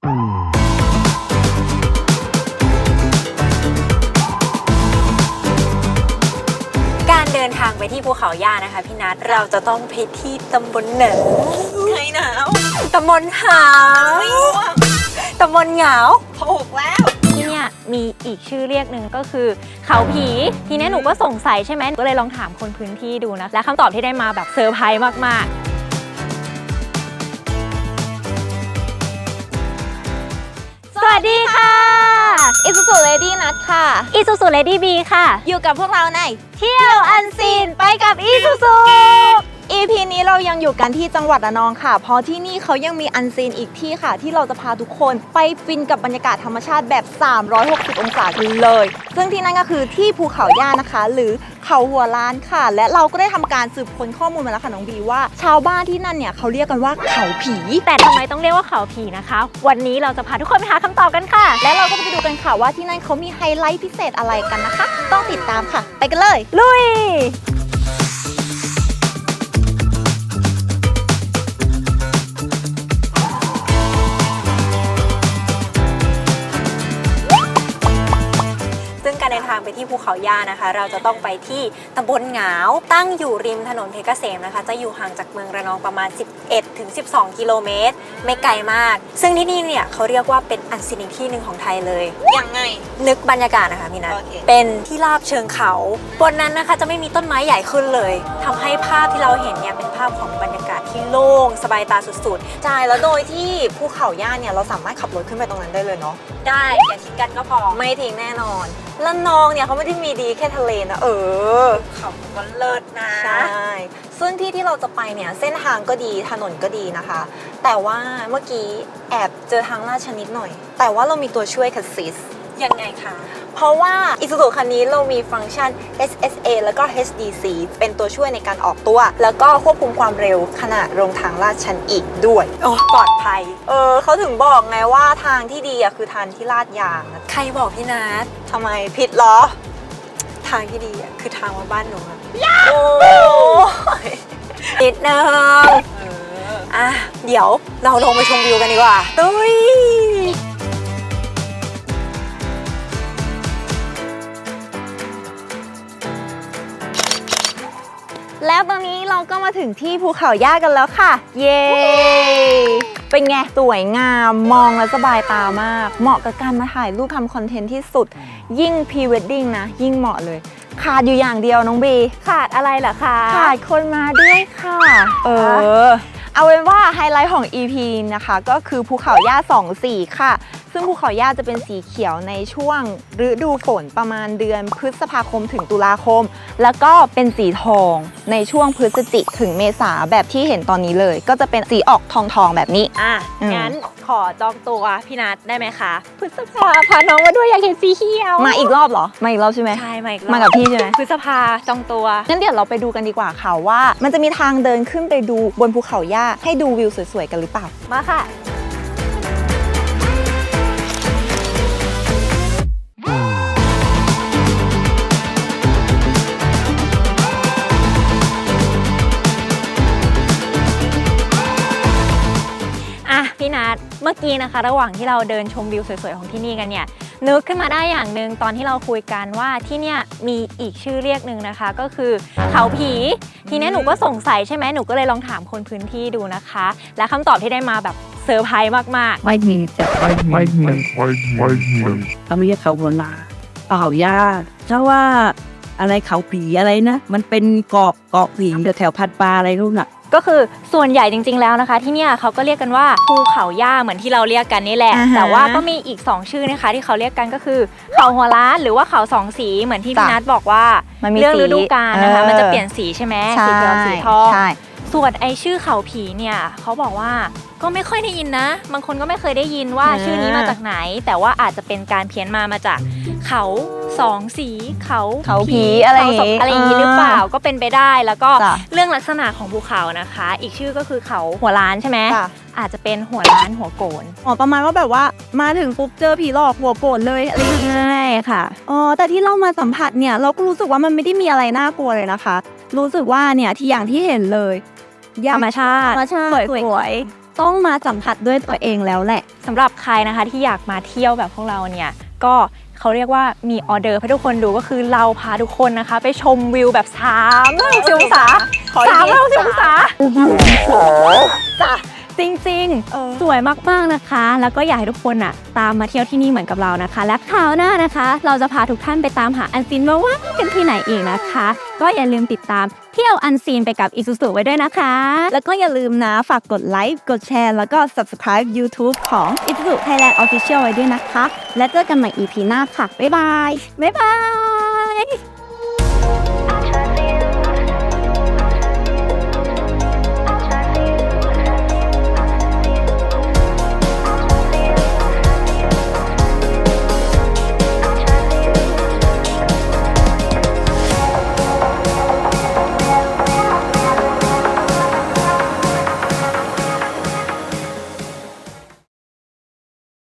การเดินทางไปที่ภูเขาย่านะคะพี่นัทเราจะต้องไปที่ตำบลเหนือไงหนาวตำบลหาวตำบลเหงาถูกแล้ว ที่เนี่ยมีอีกชื่อเรียกหนึ่งก็คือ เขาผี ทีเนี้ยหนูก็สงสัยใช่ไหมหนูก็เลยลองถามคนพื้นที่ดูนะ และคำตอบที่ได้มาแบบเซอร์ไพรส์มากๆ สวัสดีค่ะอิสุสุเลดี้นัทค่ะอีซูซูเลดี้บีค่ะ อยู่กับพวกเราในเที่ยวอันซีนไปกับอีซูซู EP นี้เรายังอยู่กันที่จังหวัดระนองค่ะ เพราะที่นี่เขายังมีอันซีนอีกที่ค่ะ ที่เราจะพาทุกคนไปฟินกับบรรยากาศธรรมชาติแบบ 360 องศาเลย ซึ่งที่นั่นก็คือที่ภูเขาย่านะคะ หรือเขาหัวล้านค่ะ และเราก็ได้ทำการสืบค้นข้อมูลมาแล้วค่ะน้องบีว่า ชาวบ้านที่นั่นเนี่ยเขาเรียกกันว่าเขาผีแต่ทำไมต้องเรียกว่าเขาผีนะคะ วันนี้เราจะพาทุกคนไปหาคำตอบกันค่ะ และเราก็จะไปดูกันค่ะว่าที่นั่นเขามีไฮไลท์พิเศษอะไรกันนะคะ ต้องติดตามค่ะ ไปกันเลย ลุย การเดินทางไปที่ภูเขาย่านะคะ เราจะต้องไปที่ตำบลเหงาตั้งอยู่ริมถนนเพชรเกษมนะคะ จะอยู่ห่างจากเมืองระนองประมาณ 11ถึง12 กิโลเมตร ไม่ไกลมาก ซึ่งที่นี่เนี่ยเขาเรียกว่าเป็นอันซีนอีกที่หนึ่งของไทยเลยยังไง นึกบรรยากาศนะคะพี่นัท โอเค เป็นที่ราบเชิงเขา บนนั้นนะคะจะไม่มีต้นไม้ใหญ่ขึ้นเลยทำให้ภาพที่เราเห็นเนี่ยเป็นภาพของบรรยากาศที่โล่งสบายตาสุดใช่แล้วโดยที่ภูเขาย่าเนี่ยเราสามารถขับรถขึ้นไปตรงนั้นได้เลยเนาะๆ ได้อย่าคิดกันก็พอ ไม่ทิ้งแน่นอน ละนองเนี่ยเขาไม่ได้มีดีแค่ทะเลนะเออ เขาก็เลิศนะใช่ ซึ่งที่ที่เราจะไปเนี่ยเส้นทางก็ดีถนนก็ดีนะคะ แต่ว่าเมื่อกี้แอบเจอทางลาดชนิดหน่อย แต่ว่าเรามีตัวช่วยคัสซิส ยังไงคะ เพราะว่า Isuzu คันนี้เรามีฟังก์ชัน SSA แล้วก็ HDC เป็นตัวช่วยในการออกตัว แล้วก็ควบคุมความเร็วขณะลงทางลาดชันอีกด้วย โอ้ปลอดภัย เออเขาถึงบอกไงว่าทางที่ดีอะคือทางที่ลาดยางนะใครบอกพี่นัททำไมผิดเหรอ ทางที่ดีอะคือทางมาบ้านหนูอะโอ้นิดนึงอะ เดี๋ยวเราลงไปชมวิวกันดีกว่าตุ้ย แล้วตอนนี้เราก็มาถึงที่ภูเขาย่ากันแล้วค่ะ เย้ เป็นไง สวยงาม มองแล้วสบายตามาก เหมาะกับการมาถ่ายรูปทำคอนเทนต์ที่สุด ยิ่งพรีเวดดิ้งนะ ยิ่งเหมาะเลย ขาดอยู่อย่างเดียวน้องบี ขาดอะไรเหรอคะ ขาดคนมาด้วยค่ะ เออ เอาเป็นว่าไฮไลท์ของ EP นะคะ ก็คือภูเขาย่า2สีค่ะซึ่งภูเขาย่าจะเป็นสีเขียวในช่วงฤดูฝนประมาณเดือนพฤษภาคมถึงตุลาคม แล้วก็เป็นสีทองในช่วงพฤศจิกถึงเมษาแบบที่เห็นตอนนี้เลย ก็จะเป็นสีออกทองทองๆแบบนี้ อะอืมงั้นขอจองตัวพี่นัทได้ไหมคะพฤษภาพาน้องมาด้วยอยากเห็นสีเขียวมาอีกรอบเหรอมาอีกรอบใช่ไหมใช่มาอีกรอบมากับพี่ใช่ไหมพฤษภาจองตัวงั้นเดี๋ยวเราไปดูกันดีกว่าค่ะว่า มันจะมีทางเดินขึ้นไปดูบนภูเขาย่าให้ดูวิวสวยๆกันหรือเปล่ามาค่ะอะ มื่อกี้นะคะ ระหว่างที่เราเดินชมวิวสวยๆของที่นี่กันเนี่ยนึกขึ้นมาได้อย่างหนึ่งตอนที่เราคุยกันว่าที่เนี่ยมีอีกชื่อเรียกหนึ่งนะคะ ก็คือเขาผีทีนี้หนูก็สงสัยใช่ไหมหนูก็เลยลองถามคนพื้นที่ดูนะคะ และคำตอบที่ได้มาแบบเซอร์ไพรส์มากๆ ไม่มีแต่ไม่ไม่ไม่ไม่ไม่ม่ไม่เขาเรียกเขาโบราณเปล่ายากถ้าว่าอะไรเขาผีอะไรนะ มันเป็นเกาะเกาะผีแถวพัดปลาอะไรนู่นน่ะ ก็คือส่วนใหญ่จริง ๆ แล้วนะคะ ที่เนี่ยเขาก็เรียกกันว่าภูเขาย่าเหมือนที่เราเรียกกันนี่แหละ อ่าฮะแต่ว่าก็มีอีก 2 ชื่อนะคะ ที่เขาเรียกกันก็คือเขาหัวล้านหรือว่าเขาสองสีเหมือนที่พี่จ้ะนัทบอกว่ามันมีเรื่องสีฤดูกาลนะคะเออ มันจะเปลี่ยนสีใช่ไหมใช่สีเขียวสีทองใช่ ส่วนไอชื่อเขาผีเนี่ยเขาบอกว่าก็ไม่ค่อยได้ยินนะ บางคนก็ไม่เคยได้ยินว่าอ่าชื่อนี้มาจากไหน แต่ว่าอาจจะเป็นการเพี้ยนมามาจาก เขาสองสีเขาเขาผีอะไรอย่างเขาสงี้อะไรอย่างงี้หรือเปล่าก็เป็นไปได้แล้วก็จ้ะเรื่องลักษณะของภูเขานะคะ อีกชื่อก็คือเขาหัวล้านใช่ไหมค่ะอาจจะเป็นหัวล้านหัวโกนอ๋อประมาณว่าแบบว่ามาถึงปุ๊บเจอผีหลอกหัวโปนเลยอะไรอย่างเงี้ยใช่ค่ะอ๋อแต่ที่เรามาสัมผัสเนี่ยเราก็รู้สึกว่ามันไม่ได้มีอะไรน่ากลัวเลยนะคะ รู้สึกว่าเนี่ยที่อย่างที่เห็นเลยธรรมชาธติรรมชาติสวยสวยต้องมาสัมผัสด้วยตัวเองแล้วแหละสำหรับใครนะคะที่อยากมาเที่ยวแบบพวกเราเนี่ยก็ เขาเรียกว่ามีออเดอร์ให้ทุกคนดูก็คือเราพาทุกคนนะคะ ไปชมวิวแบบ3 6 0องศาขออีกสามทีร้อยหกสิบองศาจ ริงเออสวยมากๆนะคะ แล้วก็อยากให้ทุกคนอะตามมาเที่ยวที่นี่เหมือนกับเรานะคะ และคราวหน้านะคะ เราจะพาทุกท่านไปตามหาอันซีนว่าว่ากันที่ไหนอีกนะคะ ก็อย่าลืมติดตามเที่ยวอันซีนไปกับอิซูซุไว้ด้วยนะคะๆแล้วก็อย่าลืมนะฝากกดไลค์ กดแชร์ แล้วก็ subscribe YouTube ของ i t s u Thailand Official ไว้ด้วยนะคะ และเจอกันใหม่ EP หน้าค่ะ บ๊ายบาย บ๊ายบาย